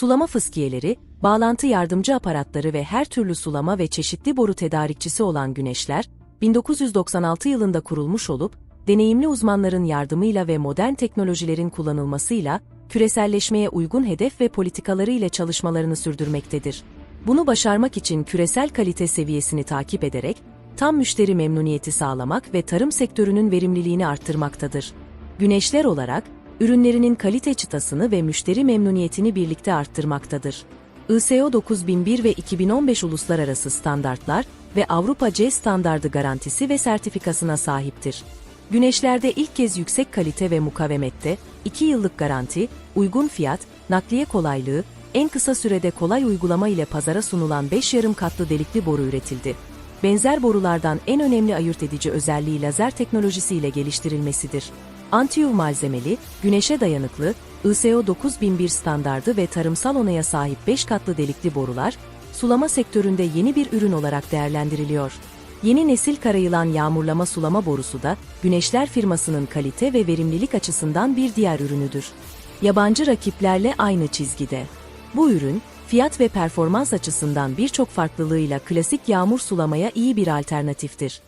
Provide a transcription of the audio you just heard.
Sulama fıskiyeleri, bağlantı yardımcı aparatları ve her türlü sulama ve çeşitli boru tedarikçisi olan Güneşler, 1996 yılında kurulmuş olup, deneyimli uzmanların yardımıyla ve modern teknolojilerin kullanılmasıyla, küreselleşmeye uygun hedef ve politikaları ile çalışmalarını sürdürmektedir. Bunu başarmak için küresel kalite seviyesini takip ederek, tam müşteri memnuniyeti sağlamak ve tarım sektörünün verimliliğini arttırmaktadır. Güneşler olarak, ürünlerinin kalite çıtasını ve müşteri memnuniyetini birlikte arttırmaktadır. ISO 9001 ve 2015 uluslararası standartlar ve Avrupa C standardı garantisi ve sertifikasına sahiptir. Güneşlerde ilk kez yüksek kalite ve mukavemette, 2 yıllık garanti, uygun fiyat, nakliye kolaylığı, en kısa sürede kolay uygulama ile pazara sunulan 5 yarım katlı delikli boru üretildi. Benzer borulardan en önemli ayırt edici özelliği lazer teknolojisiyle geliştirilmesidir. Anti-UV malzemeli, güneşe dayanıklı, ISO 9001 standardı ve tarımsal onaya sahip 5 katlı delikli borular, sulama sektöründe yeni bir ürün olarak değerlendiriliyor. Yeni nesil karayılan yağmurlama sulama borusu da, Güneşler firmasının kalite ve verimlilik açısından bir diğer ürünüdür. Yabancı rakiplerle aynı çizgide. Bu ürün, fiyat ve performans açısından birçok farklılığıyla klasik yağmur sulamaya iyi bir alternatiftir.